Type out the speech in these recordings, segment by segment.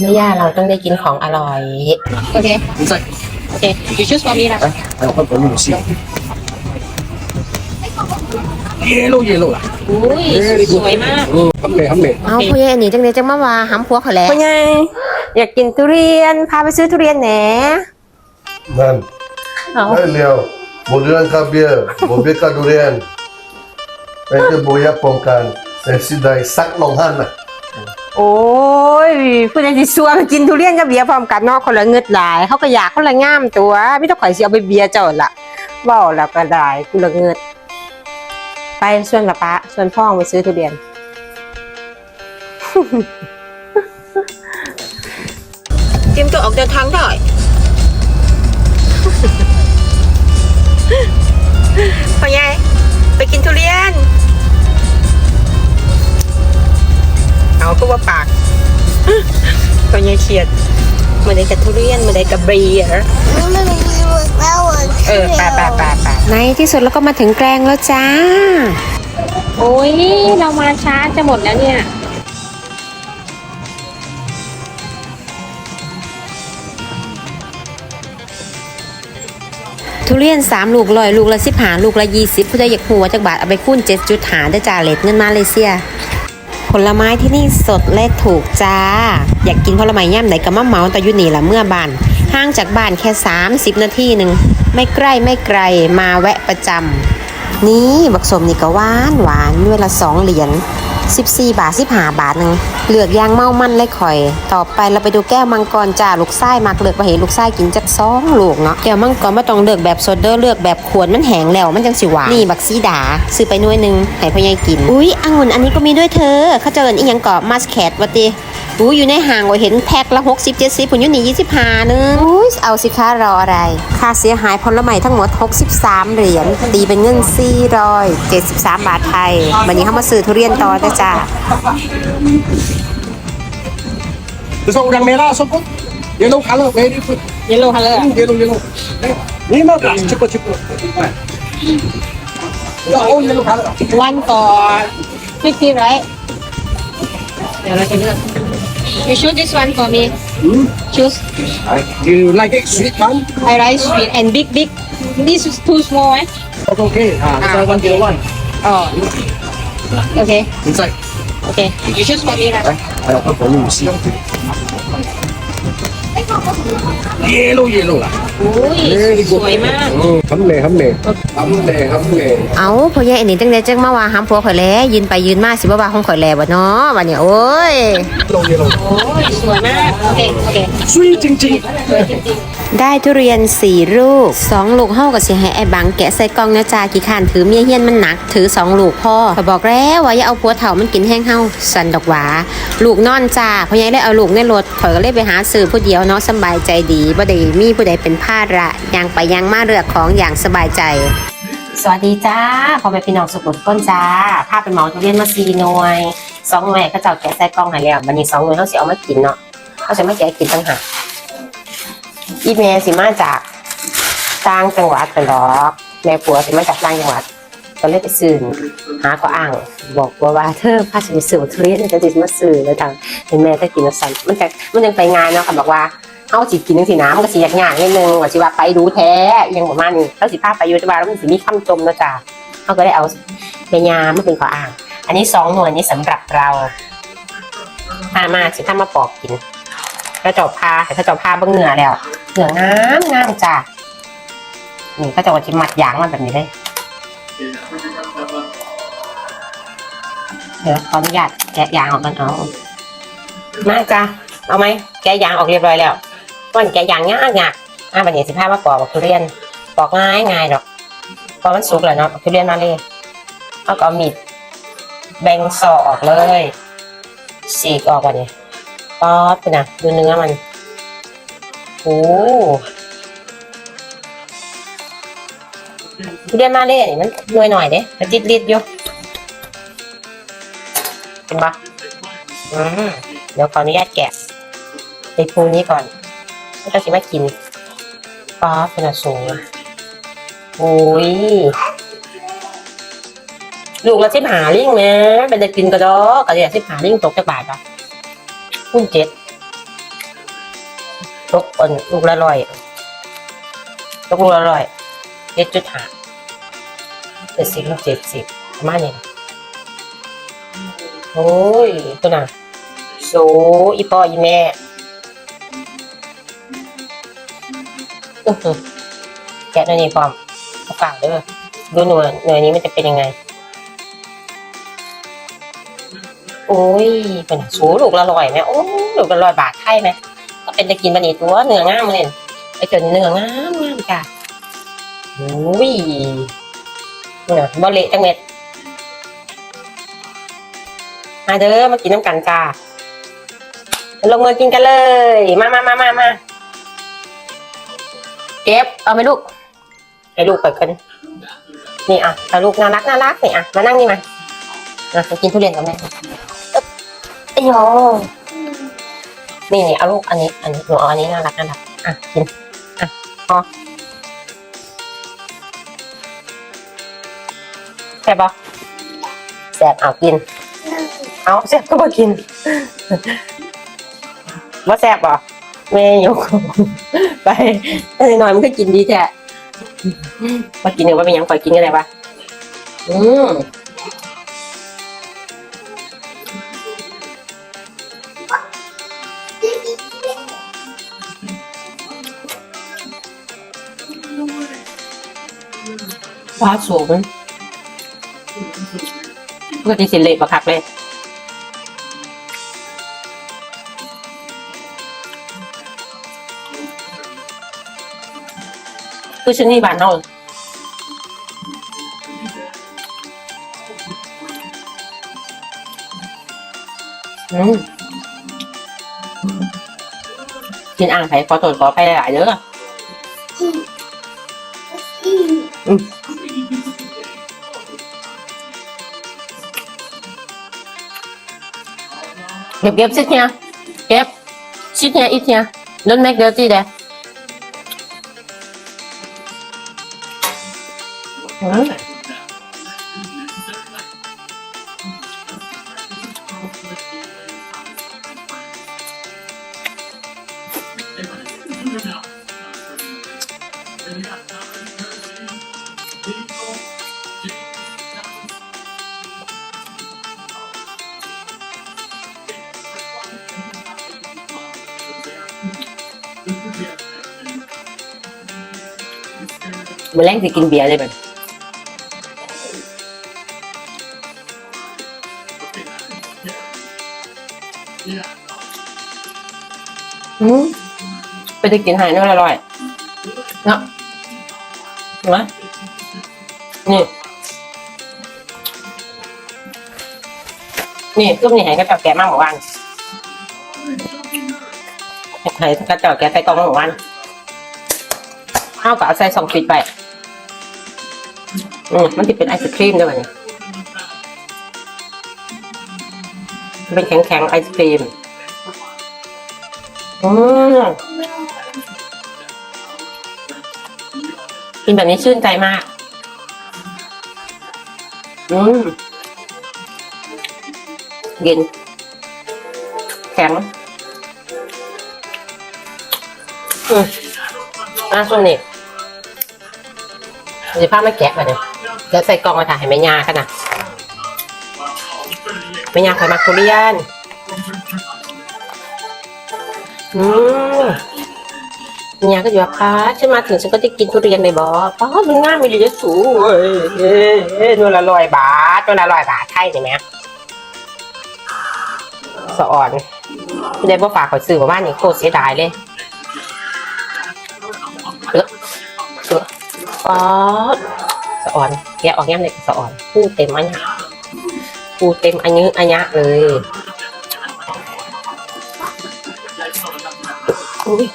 แม่ย่าเราต้องได้กินของอร่อย โอเค Inside. โอเค you choose for me นะ I open for you to see. Yellow, yellow lah. อุ้ย Very ส good. วยมาก Oh, hame, hame. เอาพ่อใหญ่อันนี้จังเลยจังมาว่าหำผัวเขาแล้วพ่อใหญ่อยากกินทุเรียน พาไปซื้อทุเรียนแหน Man, เอา hai Leo, Boliran kabia, bobe ka durian. Itu boya pongkan, sesi dai sak long han lah. โอ้ยผู้ใดสิซัวกินทุเรียนกับเบียร์พร้อมกันเนาะคนละเงึดหลาย เขาก็อยากคนละงามตัวไม่ต้องข่อยสิเอาไปเบียร์เจ้าละเว้าแล้วก็ได้กูละเงึดไปส่วนละปะส่วนพ่องไปซื้อทุเรียน เตรียมตัวออกเดินทางได้ พ่อใหญ่ไปกินทุเรียน ก็ว่าปากพ่อใหญ่เครียดมาได้กับทุเรียนมาได้กับเบียร์เออไปไปไปไปในที่สุดเราก็มาถึงแกลงแล้วจ้า โอ้ยเรามาช้าจะหมดแล้วเนี่ยทุเรียน 3 ลูกลอยลูกละสิบหาลูกละยี่สิบผู้ใดอยากหัวจากบาทเอาไปคูณเจ็ดจุดหาได้จ้าเลทเงินมาเลเซีย ผลไม้ที่นี่สดและถูกจ้า อยากกินผลไม้ย่ำไหนก็มาเมาแต่อยุนี่ละเมื่อบานห่างจากบ้านแค่ 30 นาทีหนึ่งไม่ใกล้ไม่ไกลมาแวะประจำนี่บักสมนี่ก็หวานหวานเวลาสองเหรียญ 14 บาท 15 บาทหนึ่งเลือกยางเมามันเลยข่อย ต่อไปเราไปดูแก้วมังกรจ้าลูกไส้มักเลือกไปเห็นลูกไส้กินจักซองลูกเนาะแก้วมังกรไม่ต้องเลือกแบบโซดเดอร์เลือกแบบขวดมันแห้งแล้วมันจังสิหวานนี่บักซีดาซื้อไปน้วยหนึงให้พ่อใหญ่กิน อุ้ยองุ่นอันนี้ก็มีด้วยเธอเขาเจออีหยังเกาะมาสแคทวะตี อุ้ยอยู่ในห่างว่าเห็นแพ็คละ60 70ผลอยู่นี่25นึงอุ้ยเอาสิคะรออะไร ค่าเสียหายผลไม้ทั้งหมด 63 เหรียญตีเป็นเงิน473บาทไทย วันนี้เขามาซื้อทุเรียนต่อนะจ้า This one udang merah, so good. Yellow color, very good. yellow color Mm, Yellow, yellow. Eh, Ni mah dah, cepat cepat. Ya, oh yellow color. one for fifty right เดี๋ยวเราจะเลือก you choose this one for me Hmm. choose I, you like it sweet one? I like sweet and big big this is too small eh Okay, okay. Ah, this one one yellow one. oh okay Inside. okay you choose for me นะ I, I open for you to see. Yellow, yellow lah. อุ้ย Very ส good. วยมาก Oh, hamle, hamle. Hamle, hamle. เอาพ่อใหญ่อันนี้จังไดจังมาว่าหำผัวข่อยแลยืนไปยืนมาสิบ่ว่าของข่อยแลบ่เนาะวันนี้โอ้ย Yellow, yellow. โอ้ยสวยมากโอเคโอเค Sweet จริงสวยจริง ได้ทุเรียน 4 ลูก 2 ลูกเฮาก็สิให้ไอ้บังแกะใส่กล่องนะจ้ากี่ขานถือเมียเฮียนมันหนัก ถือ 2 ลูกพ่อก็บอกแล้วว่าอย่าเอาผัวเฒ่ามันกินแห้งเฮาสันดอกหวา ลูกนอนจ้าพ่อใหญ่ได้เอาลูกในรถข่อยก็เลยไปหาซื้อผู้เดียวเนาะสำบายใจดีบ่ได้มีผู้ใดเป็นภาระยังไปยังมาเลือกของอย่างสบายใจสวัสดีจ้าพ่อแม่พี่น้องสุขุมต้นจ้าพาไปเหมาทุเรียนมา4หน่วยสองหน่วยก็เจ้าแกะใส่กล่องให้แล้วบัดนี้สองหน่วยเฮาสิเอามากินเนาะเฮาสิมาแกะกินต่างหาก อีเมสิมาจากต่างจังหวัดเป็นดอกแม่ผัวสิมาจากต่างจังหวัดก็เลยไปซื้อหาก็อ้าง บอกว่าว่าเธอพาฉันไปซื้อทุเรียนจะติดมาซื้อเลยทางเห็นแม่ถ้ากินแล้วสั่นมันจะมันยังไปงานเนาะค่ะบอกว่าเอาสิกินจังสิน้ำก็สิยากยากนิดนึงว่าสิว่าไปดูแท้ยังประมาณนี้แล้วสิพาไปอยุทธบาแล้วมันสิมีคำจมเนาะจ้าเขาก็ได้เอาเมยามาเป็นข้ออ้าง อันนี้สองหน่วยนี้สำหรับเราพามาสิถ้ามาปอกกินถ้าเจาผ้าถ้าเจาผ้าเบื้องเหนือแล้ว เหนืองามงามจ้ะนี่ก็จะว่าจิมัดยางมันแบบนี้เลยเดี๋ยวขออนุญาตแกะยางออกกันเอามาจ้ะเอาไหมแกะยางออกเรียบร้อยแล้วก่อนแกะยางยากยากอะวันนี้สิพามาปอกบักทุเรียนปอกง่ายง่ายดอกพอมันสุกแล้วเนาะบักทุเรียนมาเลยเอาก็เอามีดแบ่งซอกออกเลยสีกออกก่อนนี่ป๊อดไปนะดูเนื้อมัน เรียนมาเลยนี่มันหน่วยหน่อยเด้มันจิตลิดอยู่เห็นปะอืมเดี๋ยวขออนุญาตแกะไปปูนี้ก่อนแล้วก็สิมากินป๊อดเป็นอะสูงโอ้ยลูกละสิบหาลิงแม่เป็นจะกินกระดอกกระเดียสิบหาลิงตกจากบาทปะคูณเจ็ด ตกอันลูกละร้อยตกลูกละร้อยเจ็ดจุดห้าเจ็ดสิบเจ็ดสิบประมาณนี้โอ้ยตัวน่ะโซอีพ่ออีแม่อือหือแกะหน่อยนี่พร้อมเอาฝากเด้อดูหน่วยหน่วยนี้มันจะเป็นยังไง โอ้ยเป็นสูลูกละร้อยไหมโอ้ลูกละร้อยบาทไทยไหม ก็เป็นตะกินบันนี้ตัวเนื้องามเลยไอ้เจนเนื้องามงามจ้ะโอ้ยเนี่ยบอเละจังเม็ดมาเด้อมากินน้ำกันจ้าลงมือกินกันเลย มามามามามาเก็บเอาไหมลูกให้ลูกเปิดกันนี่อะเอาลูกน่ารักน่ารักนี่อะมานั่งนี่มาอะมากินทุเรียนกับแม่ไอ้โย นี่นี่เอาลูกอันนี้อันนี้หนูเอาอันนี้น่ารักน่ารักอะกินอะพอแซ่บปะแซ่บเอากิน เอาแซ่บก็มากินว่าแซ่บปะแม่ยกไปไอ้หน่อยมันก็กินดีแท้มากินหนึ่งว่าเป็นยังปล่อยกินกันได้ปะอืม ฟ้าสูงปกติสิเละบักคักเลยคือชนี่บานเฮาอืมกินอ่างไผ่ขอโทษขอไปหลายๆเด้อ Ghép ghép xích nha. Ghép. Xích nha, ít nha. Don't make dirty there. Ừ. มาแรงสิกินเบียร์เลยแบบอืมไปจะกินหายนี่อร่อยเนาะเห็นไหมนี่ นี่ซุปนี่หายกระจอกแกมากเมืออวันหายกระจอกแกใส่กล่องเมื่อวันเอากระใส่สองปิดไป อืมมันจะเป็นไอศครีมด้วยนี่เป็นแข็งแข็งไอศครีม อืมกินแบบนี้ชื่นใจมาก อืมเย็น แข็ง อืมอะส่วนนี้เดี๋ยวพาไม่แกะมาเดี๋ย วเดี๋ยวใส่กล่องมาถ่ายให้แม่ยากันนะแม่ยาขายมักทุเรียนอืมแม่ยาก็อยู่ว่าป้าฉันมาถึงฉันก็จะกินทุเรียนเลยบอป้ามันง่ายม่ดีจะสูเอ้ยเอ้ยนู่นละร้อยบาทนู่นละร้อยบาทใช่ไหมสะอ่อนได้บ่ฝากขอยซื้อมาบ้านนี่โคตรเสียดายเลยเออเออป๊อดสะอ่อนแกะออกแง้มเลยสะอ่อนพูเต็มอันยะพูเต็มอันยือันยะเลยอุ้ย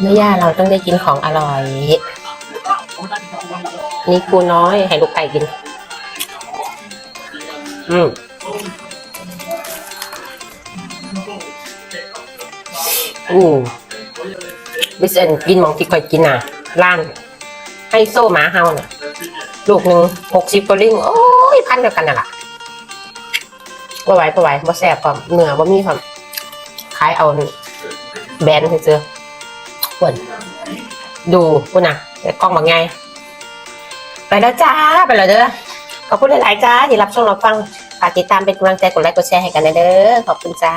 แม่ย่าเราต้องได้กินของอร่อย นี่ปูน้อยให้ลูกไก่กิน อืมอืมบิสเอ็นกินมองที่ค่อยกินอะร้าน ไฮโซหมาเฮาน่ะลูกหนึ่งหกสิบกว่าลิงโอ้ยพันเดียวกันน่ะล่ะบ่ไหวบ่ไหวบ่แซ่บพร้อมเหนือบ่มีพร้อมขายเอาแบนเจอๆควรดูคุณน่ะเดี๋ยวกล้องบางไง ไปแล้วจ้า ไปแล้วเด้อขอบคุณหลาย ๆ จ้าที่รับชมรับฟังฝากติดตามเป็นกำลังใจกดไลค์กดแชร์ให้กันนะเด้อขอบคุณจ้า